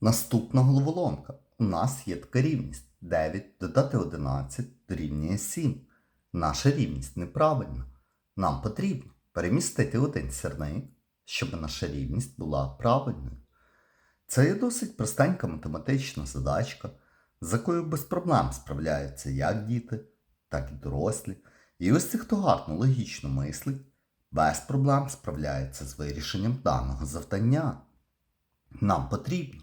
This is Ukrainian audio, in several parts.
Наступна головоломка. У нас є така рівність. 9 додати 11 дорівнює 7. Наша рівність неправильна. Нам потрібно перемістити один сірник, щоб наша рівність була правильною. Це є досить простенька математична задачка, з якою без проблем справляються як діти, так і дорослі. І ось ті, хто гарно логічно мислить, без проблем справляється з вирішенням даного завдання. Нам потрібно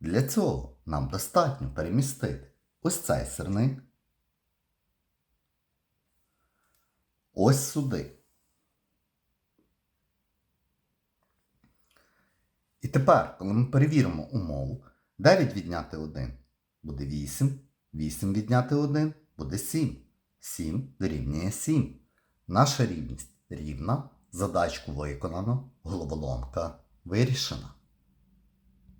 Для цього нам достатньо перемістити ось цей сирник ось сюди. І тепер, коли ми перевіримо умову, 9 відняти 1 буде 8, 8 відняти 1 буде 7, 7 дорівнює 7. Наша рівність рівна, задачку виконано, головоломка вирішена.